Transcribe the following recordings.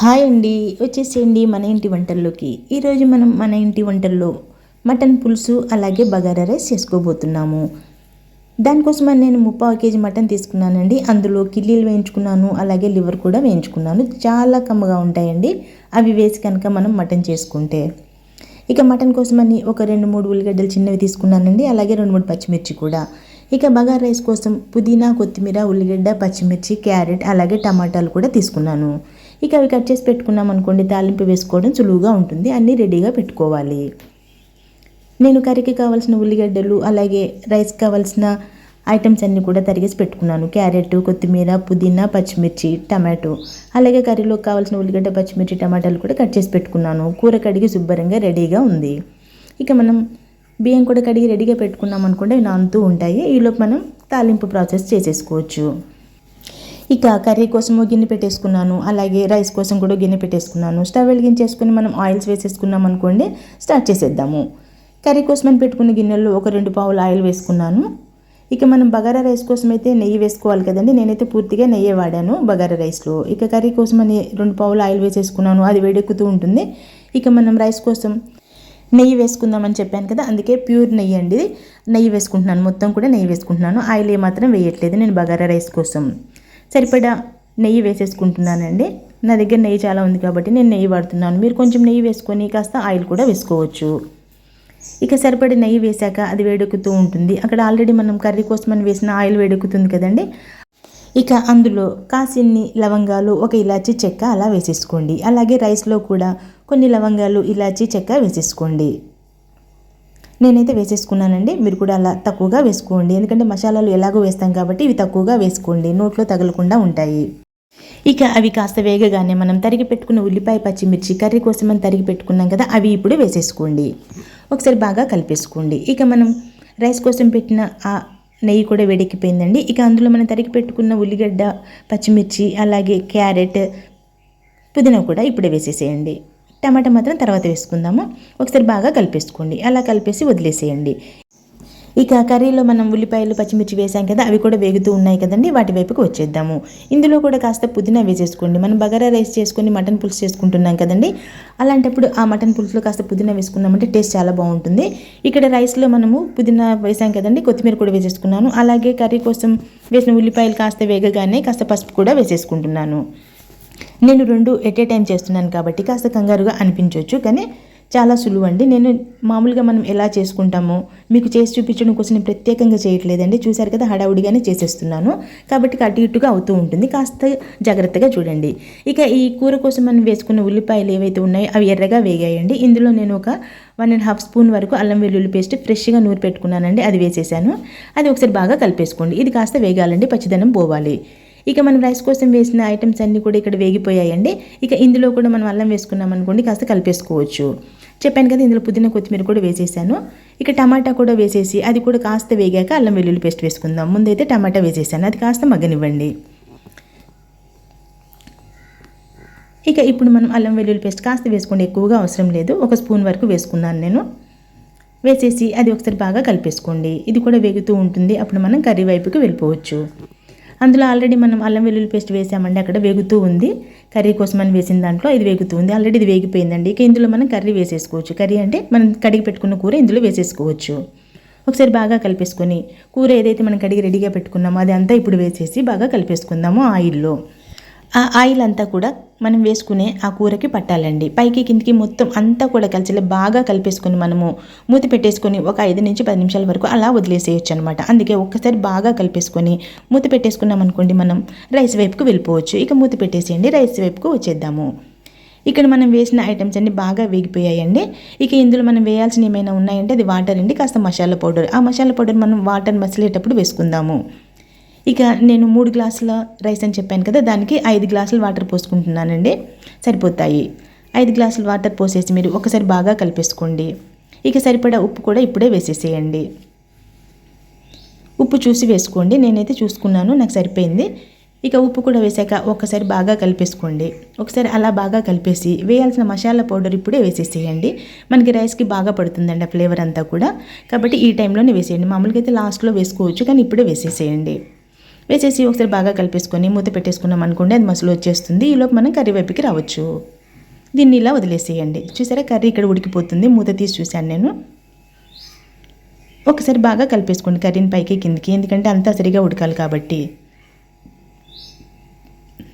Hi అండి వచ్చేసేయండి మన ఇంటి వంటల్లోకి. ఈరోజు మనం మన ఇంటి వంటల్లో మటన్ పులుసు అలాగే బగారా రైస్ చేసుకోబోతున్నాము. దానికోసం నేను ముప్పావు కేజీ మటన్ తీసుకున్నానండి. అందులో కిల్లీలు వేయించుకున్నాను అలాగే లివర్ కూడా వేయించుకున్నాను. చాలా కమ్మగా ఉంటాయండి. అవి వేసి కనుక మనం మటన్ చేసుకుంటే. ఇక మటన్ కోసమని ఒక రెండు మూడు ఉల్లిగడ్డలు చిన్నవి తీసుకున్నానండి. అలాగే రెండు మూడు పచ్చిమిర్చి కూడా. ఇక బగారా రైస్ కోసం పుదీనా కొత్తిమీర ఉల్లిగడ్డ పచ్చిమిర్చి క్యారెట్ అలాగే టమాటాలు కూడా తీసుకున్నాను. ఇక అవి కట్ చేసి పెట్టుకున్నాం అనుకోండి తాలింపు వేసుకోవడం సులువుగా ఉంటుంది అన్నీ రెడీగా పెట్టుకోవాలి. నేను కర్రీకి కావాల్సిన ఉల్లిగడ్డలు అలాగే రైస్ కావాల్సిన ఐటమ్స్ అన్నీ కూడా తరిగేసి పెట్టుకున్నాను. క్యారెట్ కొత్తిమీర పుదీనా పచ్చిమిర్చి టమాటో అలాగే కర్రీలో కావాల్సిన ఉల్లిగడ్డ పచ్చిమిర్చి టమాటాలు కూడా కట్ చేసి పెట్టుకున్నాను. కూర కడిగి శుభ్రంగా రెడీగా ఉంది. ఇక మనం బియ్యం కూడా కడిగి రెడీగా పెట్టుకున్నాం అనుకుంటే అవి నానుతూ ఉంటాయి. ఈలోపు మనం తాలింపు ప్రాసెస్ చేసేసుకోవచ్చు. ఇక కర్రీ కోసం గిన్నె పెట్టేసుకున్నాను. అలాగే రైస్ కోసం కూడా గిన్నె పెట్టేసుకున్నాను. స్టవ్ వెలిగించేసుకుని మనం ఆయిల్స్ వేసేసుకున్నాం అనుకోండి స్టార్ట్ చేసేద్దాము. కర్రీ కోసం అని పెట్టుకున్న గిన్నెలో ఒక రెండు పావులు ఆయిల్ వేసుకున్నాను. ఇక మనం బగారా రైస్ కోసం అయితే నెయ్యి వేసుకోవాలి కదండి. నేనైతే పూర్తిగా నెయ్యి వాడాను బగారా రైస్లో. ఇక కర్రీ కోసం అని రెండు పావులు ఆయిల్ వేసేసుకున్నాను. అది వేడెక్కుతూ ఉంటుంది. ఇక మనం రైస్ కోసం నెయ్యి వేసుకుందామని చెప్పాను కదా అందుకే ప్యూర్ నెయ్యి అండి నెయ్యి వేసుకుంటున్నాను. మొత్తం కూడా నెయ్యి వేసుకుంటున్నాను. ఆయిల్ ఏమాత్రం వేయట్లేదు నేను బగారా రైస్ కోసం. సరిపడా నెయ్యి వేసేసుకుంటున్నానండి. నా దగ్గర నెయ్యి చాలా ఉంది కాబట్టి నేను నెయ్యి వాడుతున్నాను. మీరు కొంచెం నెయ్యి వేసుకొని కాస్త ఆయిల్ కూడా వేసుకోవచ్చు. ఇక సరిపడి నెయ్యి వేశాక అది వేడెక్కుతూ ఉంటుంది. అక్కడ ఆల్రెడీ మనం కర్రీ కోసం అని వేసిన ఆయిల్ వేడెక్కుతుంది కదండి. ఇక అందులో కాసిన్ని లవంగాలు ఒక ఇలాచీ చెక్క అలా వేసేసుకోండి. అలాగే రైస్లో కూడా కొన్ని లవంగాలు ఇలాచీ చెక్క వేసేసుకోండి. నేనైతే వేసేసుకున్నానండి. మీరు కూడా అలా తక్కువగా వేసుకోండి. ఎందుకంటే మసాలాలు ఎలాగో వేస్తాం కాబట్టి ఇవి తక్కువగా వేసుకోండి. నోట్లో తగలకుండా ఉంటాయి. ఇక అవి కాస్త వేగగానే మనం తరిగి పెట్టుకున్న ఉల్లిపాయ పచ్చిమిర్చి కర్రీ కోసం మనం తరిగి పెట్టుకున్నాం కదా అవి ఇప్పుడు వేసేసుకోండి. ఒకసారి బాగా కలిపేసుకోండి. ఇక మనం రైస్ కోసం పెట్టిన ఆ నెయ్యి కూడా వేడెక్కిపోయిందండి. ఇక అందులో మనం తరిగి పెట్టుకున్న ఉల్లిగడ్డ పచ్చిమిర్చి అలాగే క్యారెట్ పుదీనా కూడా ఇప్పుడే వేసేసేయండి. టమాటా మాత్రం తర్వాత వేసుకుందాము. ఒకసారి బాగా కలిపేసుకోండి. అలా కలిపేసి వదిలేసేయండి. ఇక కర్రీలో మనం ఉల్లిపాయలు పచ్చిమిర్చి వేసాం కదా అవి కూడా వేగుతూ ఉన్నాయి కదండి వాటి వైపుకి వచ్చేద్దాము. ఇందులో కూడా కాస్త పుదీనా వేసేసుకోండి. మనం బగారా రైస్ చేసుకొని మటన్ పులుసు చేసుకుంటున్నాం కదండి అలాంటప్పుడు ఆ మటన్ పులుసులో కాస్త పుదీనా వేసుకున్నామంటే టేస్ట్ చాలా బాగుంటుంది. ఇక్కడ రైస్లో మనము పుదీనా వేసాం కదండి కొత్తిమీర కూడా వేసేసుకున్నాను. అలాగే కర్రీ కోసం వేసిన ఉల్లిపాయలు కాస్త వేగగానే కాస్త పసుపు కూడా వేసేసుకుంటున్నాను. నేను రెండు ఎట్ ఏ టైం చేస్తున్నాను కాబట్టి కాస్త కంగారుగా అనిపించవచ్చు కానీ చాలా సులువు అండి నేను మామూలుగా మనం ఎలా చేసుకుంటామో మీకు చేసి చూపించడం కోసం నేను ప్రత్యేకంగా చేయట్లేదండి. చూశారు కదా హడావుడిగానే చేసేస్తున్నాను. కాబట్టి అటు ఇటుగా అవుతూ ఉంటుంది. కాస్త జాగ్రత్తగా చూడండి. ఇక ఈ కూర కోసం మనం వేసుకున్న ఉల్లిపాయలు ఏవైతే ఉన్నాయో అవి ఎర్రగా వేగాయండి. ఇందులో నేను ఒక వన్ అండ్ హాఫ్ స్పూన్ వరకు అల్లం వెల్లుల్లి పేస్ట్ ఫ్రెష్గా నూరు పెట్టుకున్నానండి. అది వేసేసాను. అది ఒకసారి బాగా కలిపేసుకోండి. ఇది కాస్త వేగాలండి. పచ్చిదనం పోవాలి. ఇక మనం రైస్ కోసం వేసిన ఐటమ్స్ అన్నీ కూడా ఇక్కడ వేగిపోయాయండి. ఇక ఇందులో కూడా మనం అల్లం వేసుకున్నాం అనుకోండి కాస్త కలిపేసుకోవచ్చు. చెప్పాను కదా ఇందులో పుదీనా కొత్తిమీర కూడా వేసేసాను. ఇక టమాటా కూడా వేసేసి అది కూడా కాస్త వేగాక అల్లం వెల్లుల్లి పేస్ట్ వేసుకుందాం. ముందైతే టమాటా వేసేసాను. అది కాస్త మగ్గనివ్వండి. ఇక ఇప్పుడు మనం అల్లం వెల్లుల్లి పేస్ట్ కాస్త వేసుకోండి. ఎక్కువగా అవసరం లేదు. ఒక స్పూన్ వరకు వేసుకున్నాను నేను. వేసేసి అది ఒకసారి బాగా కలిపేసుకోండి. ఇది కూడా వేగుతూ ఉంటుంది. అప్పుడు మనం కర్రీ వైపుకి వెళ్ళిపోవచ్చు. అందులో ఆల్రెడీ మనం అల్లం వెల్లుల్లి పేస్ట్ వేసామండి అక్కడ వేగుతూ ఉంది. కర్రీ కోసం అని వేసిన దాంట్లో ఇది వేగుతూ ఉంది. ఆల్రెడీ ఇది వేగిపోయిందండి. ఇక ఇందులో మనం కర్రీ వేసేసుకోవచ్చు. కర్రీ అంటే మనం కడిగి పెట్టుకున్న కూర ఇందులో వేసేసుకోవచ్చు. ఒకసారి బాగా కలిపేసుకొని కూర ఏదైతే మనం కడిగి రెడీగా పెట్టుకున్నామో అది అంతా ఇప్పుడు వేసేసి బాగా కలిపేసుకుందాము ఆయిల్లో. ఆ ఆయిల్ అంతా కూడా మనం వేసుకునే ఆ కూరకి పట్టాలండి. పైకి కిందికి మొత్తం అంతా కూడా కలిసేలా బాగా కలిపేసుకొని మనము మూత పెట్టేసుకొని ఒక ఐదు నుంచి పది నిమిషాల వరకు అలా వదిలేసేయచ్చు అనమాట అందుకే ఒక్కసారి బాగా కలిపేసుకొని మూత పెట్టేసుకున్నాం అనుకోండి మనం రైస్ వైపుకు వెళ్ళిపోవచ్చు. ఇక మూత పెట్టేసేయండి రైస్ వైపుకు వచ్చేద్దాము. ఇక్కడ మనం వేసిన ఐటమ్స్ అన్ని బాగా వేగిపోయాయండి. ఇక ఇందులో మనం వేయాల్సిన ఏమైనా ఉన్నాయంటే అది వాటర్ అండి కాస్త మసాలా పౌడర్. ఆ మసాలా పౌడర్ మనం వాటర్ మసిలేటప్పుడు వేసుకుందాము. ఇక నేను మూడు గ్లాసుల రైస్ అని చెప్పాను కదా దానికి ఐదు గ్లాసులు వాటర్ పోసుకుంటున్నానండి. సరిపోతాయి. ఐదు గ్లాసులు వాటర్ పోసేసి మీరు ఒకసారి బాగా కలిపేసుకోండి. ఇక సరిపడా ఉప్పు కూడా ఇప్పుడే వేసేసేయండి. ఉప్పు చూసి వేసుకోండి. నేనైతే చూసుకున్నాను నాకు సరిపోయింది. ఇక ఉప్పు కూడా వేసాక ఒకసారి బాగా కలిపేసుకోండి. ఒకసారి అలా బాగా కలిపేసి వేయాల్సిన మసాలా పౌడర్ ఇప్పుడే వేసేసేయండి. మనకి రైస్కి బాగా పడుతుందండి ఆ ఫ్లేవర్ అంతా కూడా. కాబట్టి ఈ టైంలోనే వేసేయండి. మామూలుగా అయితే లాస్ట్లో వేసుకోవచ్చు కానీ ఇప్పుడే వేసేసేయండి. వేసేసి ఒకసారి బాగా కలిపేసుకొని మూత పెట్టేసుకున్నాం అనుకోండి అది మసలు వచ్చేస్తుంది. ఈలోపు మనం కర్రీ వైపుకి రావచ్చు. దీన్ని ఇలా వదిలేసేయండి. చూసారా కర్రీ ఇక్కడ ఉడికిపోతుంది. మూత తీసి చూశాను నేను. ఒకసారి బాగా కలిపేసుకోండి కర్రీని పైకి కిందికి. ఎందుకంటే అంతా సరిగా ఉడకాలి కాబట్టి.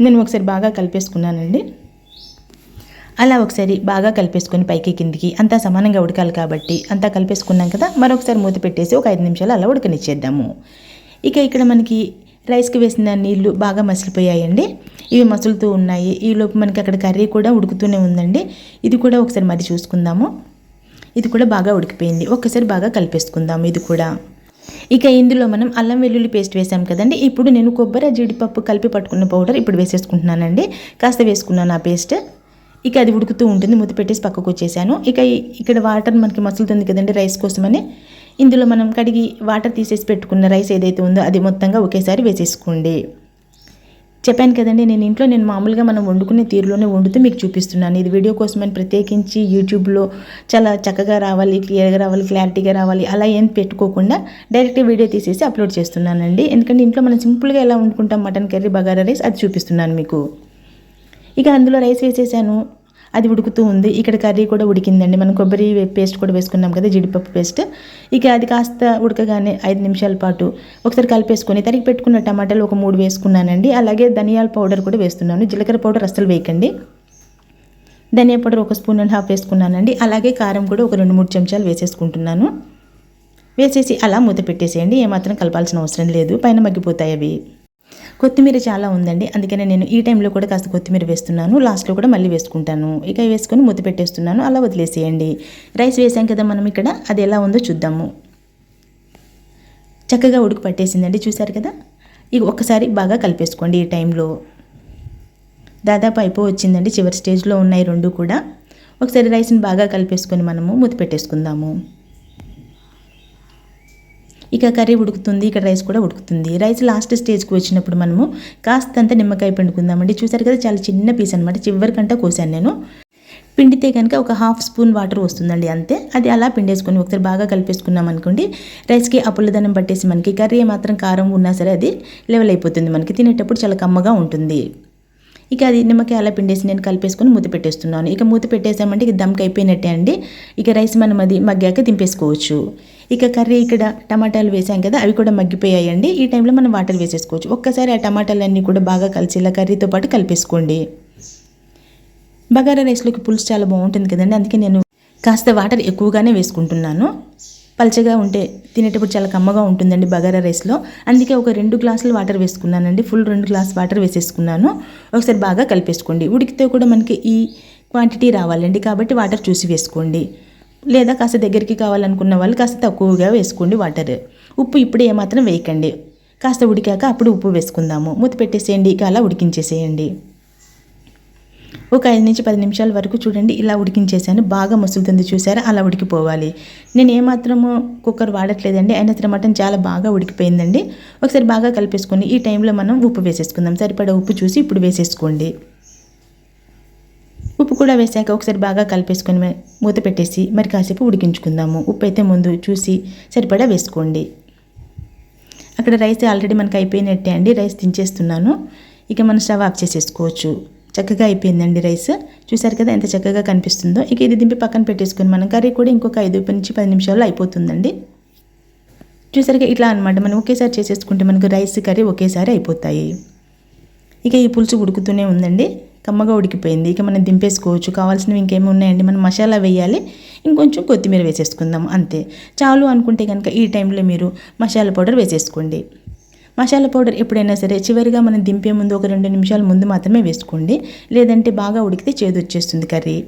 నేను ఒకసారి బాగా కలిపేసుకున్నానండి. అలా ఒకసారి బాగా కలిపేసుకొని పైకి కిందికి. అంతా సమానంగా ఉడకాలి కాబట్టి అంతా కలిపేసుకున్నాం కదా మరొకసారి మూత పెట్టేసి ఒక ఐదు నిమిషాలు అలా ఉడకనిచ్చేద్దాము. ఇక ఇక్కడ మనకి రైస్కి వేసిన నీళ్ళు బాగా మసిలిపోయాయండి. ఇవి మసులుతూ ఉన్నాయి. ఈలోపు మనకి అక్కడ కర్రీ కూడా ఉడుకుతూనే ఉందండి. ఇది కూడా ఒకసారి మరి చూసుకుందాము. ఇది కూడా బాగా ఉడికిపోయింది. ఒక్కసారి బాగా కలిపేసుకుందాము ఇది కూడా. ఇక ఇందులో మనం అల్లం వెల్లుల్లి పేస్ట్ వేసాం కదండి. ఇప్పుడు నేను కొబ్బరి జీడిపప్పు కలిపి పట్టుకున్న పౌడర్ ఇప్పుడు వేసేసుకుంటున్నానండి. కాస్త వేసుకున్నాను ఆ పేస్ట్. ఇక అది ఉడుకుతూ ఉంటుంది. మూత పెట్టేసి పక్కకు వచ్చేసాను. ఇక ఇక్కడ వాటర్ మనకి మసులుతుంది కదండి రైస్ కోసమని. ఇందులో మనం కడిగి వాటర్ తీసేసి పెట్టుకున్న రైస్ ఏదైతే ఉందో అది మొత్తంగా ఒకేసారి వేసేసుకోండి. చెప్పాను కదండి నేను ఇంట్లో నేను మామూలుగా మనం వండుకునే తీరులోనే వండుతూ మీకు చూపిస్తున్నాను. ఇది వీడియో కోసమని ప్రత్యేకించి యూట్యూబ్లో చాలా చక్కగా రావాలి క్లియర్గా రావాలి క్లారిటీగా రావాలి అలా ఏం పెట్టుకోకుండా డైరెక్ట్ వీడియో తీసేసి అప్లోడ్ చేస్తున్నానండి. ఎందుకంటే ఇంట్లో మనం సింపుల్గా ఎలా వండుకుంటాం మటన్ కర్రీ బగారా రైస్ అది చూపిస్తున్నాను మీకు. ఇక అందులో రైస్ వేసేసాను. అది ఉడుకుతూ ఉంది. ఇక్కడ కర్రీ కూడా ఉడికిందండి. మనం కొబ్బరి పేస్ట్ కూడా వేసుకున్నాం కదా జీడిపప్పు పేస్ట్. ఇక అది కాస్త ఉడకగానే ఐదు నిమిషాల పాటు ఒకసారి కలిపేసుకొని తరిగి పెట్టుకున్న టమాటాలు ఒక మూడు వేసుకున్నానండి. అలాగే ధనియాల పౌడర్ కూడా వేస్తున్నాను. జీలకర్ర పౌడర్ అస్సలు వేయకండి. ధనియా పౌడర్ ఒక స్పూన్ అండ్ హాఫ్ వేసుకున్నానండి. అలాగే కారం కూడా ఒక రెండు మూడు చెంచాలు వేసేసుకుంటున్నాను. వేసేసి అలా మూత పెట్టేసేయండి. ఏమాత్రం కలపాల్సిన అవసరం లేదు. పైన మగ్గిపోతాయి అవి. కొత్తిమీర చాలా ఉందండి. అందుకనే నేను ఈ టైంలో కూడా కాస్త కొత్తిమీర వేస్తున్నాను. లాస్ట్లో కూడా మళ్ళీ వేసుకుంటాను. ఇక వేసుకొని మూత పెట్టేస్తున్నాను. అలా వదిలేసేయండి. రైస్ వేసాం కదా మనం ఇక్కడ. అది ఎలా ఉందో చూద్దాము. చక్కగా ఉడుకు పట్టేసిందండి. చూసారు కదా? ఇక ఒక్కసారి బాగా కలిపేసుకోండి ఈ టైంలో. దాదాపు అయిపో వచ్చిందండి చివరి స్టేజ్లో ఉన్నాయి రెండు కూడా. ఒకసారి రైస్ని బాగా కలిపేసుకొని మనము మూత పెట్టేసుకుందాము. ఇక కర్రీ ఉడుకుతుంది ఇక్కడ రైస్ కూడా ఉడుకుతుంది. రైస్ లాస్ట్ స్టేజ్కి వచ్చినప్పుడు మనము కాస్తంత నిమ్మకాయ పిండుకుందామండి. చూసారు కదా చాలా చిన్న పీస్ అనమాట చివరికంటే కోసాను నేను. పిండితే కనుక ఒక హాఫ్ స్పూన్ వాటర్ వస్తుందండి అంతే. అది అలా పిండేసుకొని ఒకసారి బాగా కలిపేసుకున్నాం అనుకోండి రైస్కి ఆ పుల్లదనం పట్టేసి మనకి కర్రీ మాత్రం కారం ఉన్నా సరే అది లెవెల్ అయిపోతుంది మనకి. తినేటప్పుడు చాలా కమ్మగా ఉంటుంది. ఇక అది నిమ్మకాయ అలా పిండేసి నేను కలిపేసుకొని మూత పెట్టేస్తున్నాను. ఇక మూత పెట్టేసామంటే ఇక దమ్కి అయిపోయినట్టే అండి. ఇక రైస్ మనం అది మగ్గాక దింపేసుకోవచ్చు. ఇక కర్రీ ఇక్కడ టమాటాలు వేసాం కదా అవి కూడా మగ్గిపోయాయండి. ఈ టైంలో మనం వాటర్ వేసేసుకోవచ్చు. ఒక్కసారి ఆ టమాటాలన్నీ కూడా బాగా కలిసి ఇలా కర్రీతో పాటు కలిపేసుకోండి. బగారా రైస్లోకి పులుసు చాలా బాగుంటుంది కదండి అందుకే నేను కాస్త వాటర్ ఎక్కువగానే వేసుకుంటున్నాను. పల్చగా ఉంటే తినేటప్పుడు చాలా కమ్మగా ఉంటుందండి బగారా రైస్లో. అందుకే ఒక రెండు గ్లాసులు వాటర్ వేసుకున్నానండి ఫుల్ రెండు గ్లాస్ వాటర్ వేసేసుకున్నాను. ఒకసారి బాగా కలిపేసుకోండి. ఉడికితే కూడా మనకి ఈ క్వాంటిటీ రావాలండి కాబట్టి వాటర్ చూసి వేసుకోండి. లేదా కాస్త దగ్గరికి కావాలనుకున్న వాళ్ళు కాస్త తక్కువగా వేసుకోండి వాటర్. ఉప్పు ఇప్పుడు ఏమాత్రం వేయకండి. కాస్త ఉడికాక అప్పుడు ఉప్పు వేసుకుందాము. మూత పెట్టేసేయండి. ఇక అలా ఉడికించేసేయండి. ఒక ఐదు నుంచి పది నిమిషాల వరకు చూడండి. ఇలా ఉడికించేసాను. బాగా మసులుతుంది చూసారా? అలా ఉడికిపోవాలి. నేను ఏమాత్రము కుక్కర్ వాడట్లేదండి. అయినా సరే మటన్ చాలా బాగా ఉడికిపోయిందండి. ఒకసారి బాగా కలిపేసుకొని ఈ టైంలో మనం ఉప్పు వేసేసుకుందాం. సరిపడా ఉప్పు చూసి ఇప్పుడు వేసేసుకోండి. ఉప్పు కూడా వేసాక ఒకసారి బాగా కలిపేసుకొని మూత పెట్టేసి మరి కాసేపు ఉడికించుకుందాము. ఉప్పు అయితే ముందు చూసి సరిపడా వేసుకోండి. అక్కడ రైస్ ఆల్రెడీ మనకి అయిపోయినట్టే అండి. రైస్ దించేస్తున్నాను. ఇక మనం స్టవ్ ఆఫ్ చేసేసుకోవచ్చు. చక్కగా అయిపోయిందండి రైస్. చూసారు కదా ఎంత చక్కగా కనిపిస్తుందో. ఇక ఇది దింపి పక్కన పెట్టేసుకొని మనం కర్రీ కూడా ఇంకొక ఐదు నుంచి పది నిమిషాల్లో అయిపోతుందండి. చూసారుగా ఇట్లా అనమాట మనం ఒకేసారి చేసేసుకుంటే మనకు రైస్ కర్రీ ఒకేసారి అయిపోతాయి. ఇక ఈ పులుసు ఉడుకుతూనే ఉందండి. కమ్మగా ఉడికిపోయింది. ఇక మనం దింపేసుకోవచ్చు. కావాల్సినవి ఇంకేమి ఉన్నాయండి? మనం మసాలా వేయాలి. ఇంకొంచెం కొత్తిమీర వేసేసుకుందాం. అంతే. చాలు అనుకుంటే కనుక ఈ టైంలో మీరు మసాలా పౌడర్ వేసేసుకోండి. మసాలా పౌడర్ ఎప్పుడైనా సరే చివరిగా మనం దింపే ముందు ఒక రెండు నిమిషాల ముందు మాత్రమే వేసుకోండి. లేదంటే బాగా ఉడికితే చేదు వచ్చేస్తుంది కర్రీ.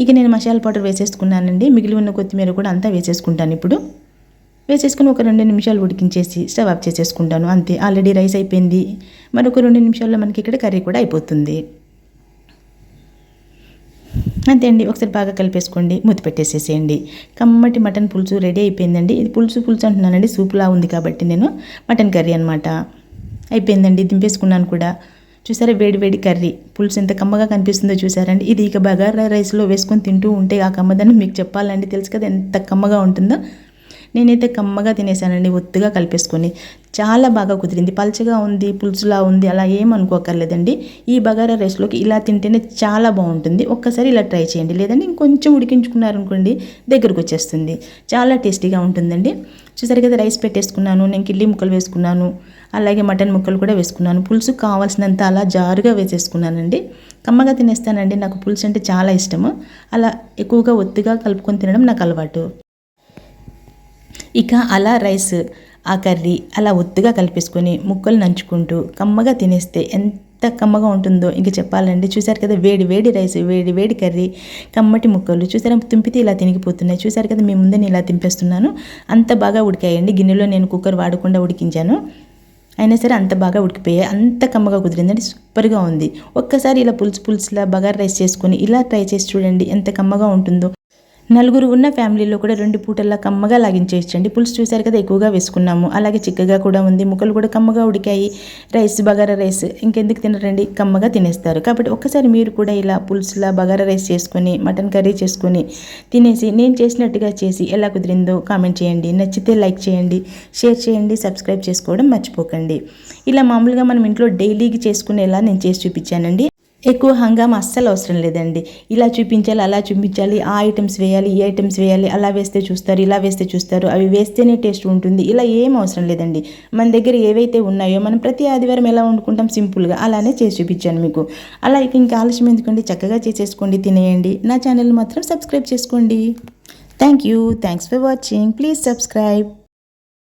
ఇక నేను మసాలా పౌడర్ వేసేసుకున్నానండి. మిగిలి ఉన్న కొత్తిమీర కూడా అంతా వేసేసుకుంటాను ఇప్పుడు. వేసేసుకుని ఒక రెండు నిమిషాలు ఉడికించేసి స్టవ్ ఆఫ్ చేసేసుకుంటాను. అంతే ఆల్రెడీ రైస్ అయిపోయింది. మరొక రెండు నిమిషాల్లో మనకి ఇక్కడ కర్రీ కూడా అయిపోతుంది. అంతే అండి ఒకసారి బాగా కలిపేసుకోండి మూత పెట్టేసేసేయండి. కమ్మటి మటన్ పులుసు రెడీ అయిపోయిందండి. ఇది పులుసు పులుసు అంటున్నానండి సూపులా ఉంది కాబట్టి నేను మటన్ కర్రీ అనమాట అయిపోయిందండి దింపేసుకున్నాను కూడా. చూసారా వేడి వేడి కర్రీ. పులుసు ఎంత కమ్మగా కనిపిస్తుందో చూసారండి. ఇది ఇక బగారా రైస్లో వేసుకొని తింటూ ఉంటే ఆ కమ్మదనం మీకు చెప్పాలండి తెలుసు కదా ఎంత కమ్మగా ఉంటుందో. నేనైతే కమ్మగా తినేసానండి ఒత్తుగా కలిపేసుకొని. చాలా బాగా కుదిరింది. పల్చగా ఉంది పులుసులా ఉంది అలా ఏం ఈ బగారా రైస్లోకి ఇలా తింటేనే చాలా బాగుంటుంది. ఒక్కసారి ఇలా ట్రై చేయండి. లేదంటే ఇంకొంచెం ఉడికించుకున్నారనుకోండి దగ్గరకు వచ్చేస్తుంది చాలా టేస్టీగా ఉంటుందండి. చూసారు కదా రైస్ పెట్టేసుకున్నాను నేను కిల్లి ముక్కలు వేసుకున్నాను అలాగే మటన్ ముక్కలు కూడా వేసుకున్నాను. పులుసు కావాల్సినంత అలా జారుగా వేసేసుకున్నానండి. కమ్మగా తినేస్తానండి. నాకు పులుసు అంటే చాలా ఇష్టము. అలా ఎక్కువగా ఒత్తుగా కలుపుకొని తినడం నాకు అలవాటు. ఇక అలా రైస్ ఆ కర్రీ అలా ఒత్తుగా కలిపేసుకొని ముక్కలు నంచుకుంటూ కమ్మగా తినేస్తే ఎంత కమ్మగా ఉంటుందో ఇంక చెప్పాలండి. చూశారు కదా వేడి వేడి రైస్ వేడి వేడి కర్రీ కమ్మటి ముక్కలు. చూసారా తుంపితే ఇలా తినిగిపోతున్నాయి. చూసారు కదా మీ ముందే నేను ఇలా తింపేస్తున్నాను అంత బాగా ఉడికాయండి. గిన్నెలో నేను కుక్కర్ వాడకుండా ఉడికించాను. అయినా సరే అంత బాగా ఉడికిపోయాయి. అంత కమ్మగా కుదిరిందండి. సూపర్గా ఉంది. ఒక్కసారి ఇలా పులుసు పులుసులా బగారు రైస్ చేసుకొని ఇలా ట్రై చేసి చూడండి ఎంత కమ్మగా ఉంటుందో. నలుగురు ఉన్న ఫ్యామిలీలో కూడా రెండు పూటల్లా కమ్మగా లాగించేయచ్చండి. పులుసు చూసారు కదా ఎక్కువగా వేసుకున్నాము. అలాగే చిక్కగా కూడా ఉంది. ముక్కలు కూడా కమ్మగా ఉడికాయి. రైస్ బగారా రైస్ ఇంకెందుకు తినరండి? కమ్మగా తినేస్తారు. కాబట్టి ఒక్కసారి మీరు కూడా ఇలా పులుసులా బగారా రైస్ చేసుకొని మటన్ కర్రీ చేసుకొని తినేసి నేను చేసినట్టుగా చేసి ఎలా కుదిరిందో కామెంట్ చేయండి. నచ్చితే లైక్ చేయండి షేర్ చేయండి సబ్స్క్రైబ్ చేసుకోవడం మర్చిపోకండి. ఇలా మామూలుగా మనం ఇంట్లో డైలీకి చేసుకునేలా నేను చేసి చూపించానండి. ఎక్కువ హంగామా అస్సలు అవసరం లేదండి. ఇలా చూపించాలి అలా చూపించాలి ఆ ఐటమ్స్ వేయాలి ఈ ఐటమ్స్ వేయాలి అలా వేస్తే చూస్తారు ఇలా వేస్తే చూస్తారు అవి వేస్తేనే టేస్ట్ ఉంటుంది. ఇలా ఏం అవసరం లేదండి. మన దగ్గర ఏవైతే ఉన్నాయో మనం ప్రతి ఆదివారం ఎలా వండుకుంటాం సింపుల్గా అలానే చేసి చూపించాను మీకు. అలా ఇక ఇంకా ఆలస్యం ఎందుకండి? చక్కగా చేసేసుకోండి తినేయండి. నా ఛానల్ మాత్రం సబ్స్క్రైబ్ చేసుకోండి. Thank you thanks for watching please subscribe